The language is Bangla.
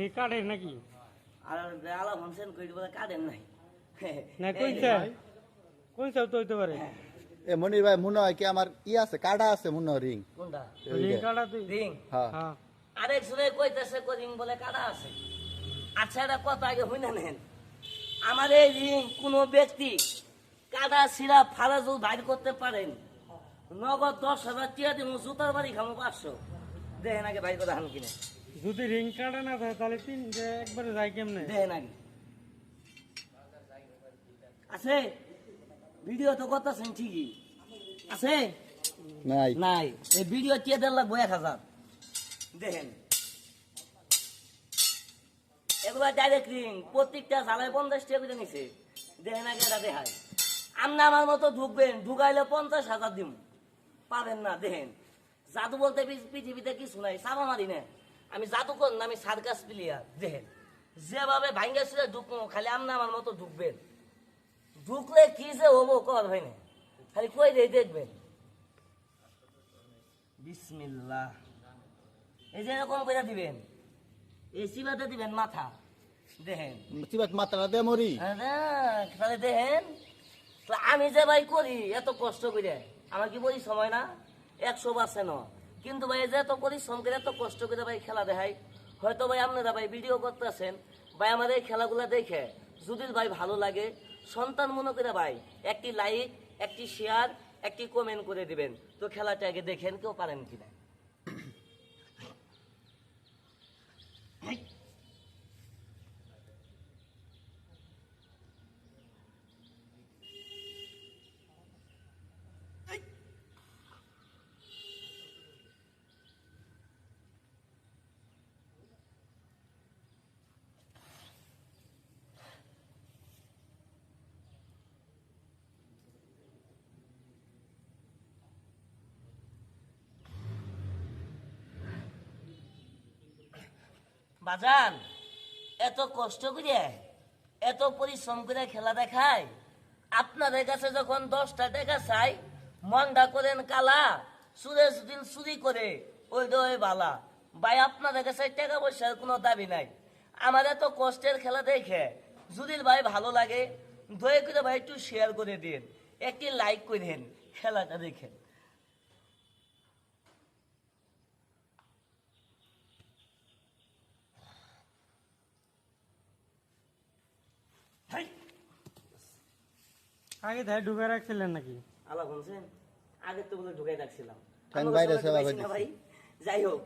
রেকার্ডের নাকি? আর আলা ফাংশন কই বলে কাটেন নাই? না কইছে? কইছে তো হইতে পারে? এ মনির ভাই মনে হয় কি আমার ই আছে কাটা আছে মনে হয় রিং। কোনটা? রিং কাটা তুই? রিং? হ্যাঁ। হ্যাঁ। হ্যাঁ আরেক শুনে কইতেছে করিং বলে কাটা আছে। আচ্ছা এটা কথা আগে হই না নেন। আমার এই রিং কোনো ব্যক্তি কাদা সিরা ফারাজুল বাইর করতে পারেন। নগদ দশ হাজার টিয়া দিব জুতার বাড়ি খামো পাঁচশো। দেখেন আগে বাইর করে হান কিনে। যদি রিং কাটা না থাকে তাহলে তিন যে একবারে যাই কেমনে? দেখেন আগে আছে? ভিডিও তো করতেছেন ঠিকই। আছে? নাই। নাই। এই ভিডিও টিয়া দেড় লাগবো এক হাজার। দেখেন। এগুলা ডাইরেক্ট রিং প্রত্যেকটা ঝালায় পঞ্চাশ টাকা করে নিছে। দেখেন আগে এটা দেখায়। আপনি আমার মতো ঢুকবেন ঢুকাইলে পঞ্চাশ হাজার দিম। পাবেন না দেখেন। জাদু বলতে পৃথি- পৃথিবীতে কিছু নাই চাপা মারি না। আমি জাদু কর না আমি সার্কাস প্লেয়ার দেখেন। যেভাবে ভাঙ্গা ছিল ঢুকবো খালি আপনি আমার মতো ঢুকবেন। ঢুকলে কি যে হব কর হয় না। খালি কই দিয়ে দেখবেন। বিসমিল্লাহ। এই যে এরকম করে দিবেন। এই সিবাতে দিবেন মাথা। দেখেন। চিবাত মাত্রা দে মরি। আরে, তাহলে দেখেন। আমি যে ভাই করি এত কষ্ট করে আমার কি বলি সময় না? একশো পার্সেন্ট কিন্তু ভাই, যে এত পরিশ্রম করে এত কষ্ট করে ভাই খেলা দেখাই হয়তো ভাই আপনারা ভাই ভিডিও করতেছেন, ভাই আমাদের এই খেলাগুলো দেখে যদি ভাই ভালো লাগে, সন্তান মনে করে ভাই একটি লাইক একটি শেয়ার একটি কমেন্ট করে দিবেন। তো খেলাটা আগে দেখেন, কেউ পারেন কিনা। বাজান, এত কষ্ট করে এত পরিশ্রম করে খেলা দেখায়, আপনাদের কাছে যখন দশটা টাকা চাই মনটা করেন কালা, সুরে দিন চুরি করে, ওই ওই বালা। ভাই, আপনাদের কাছে টাকা পয়সার কোনো দাবি নাই। আমার এত কষ্টের খেলা দেখে, যদি ভাই ভালো লাগে, দয়া করে ভাই একটু শেয়ার করে দিন, একটি লাইক করেন, খেলাটা দেখেন। আগে তাই ঢুকে রাখছিলেন নাকি? আলা বলছেন আগে তো বলে ঢুকাই রাখছিলাম। ভাই। যাই হোক।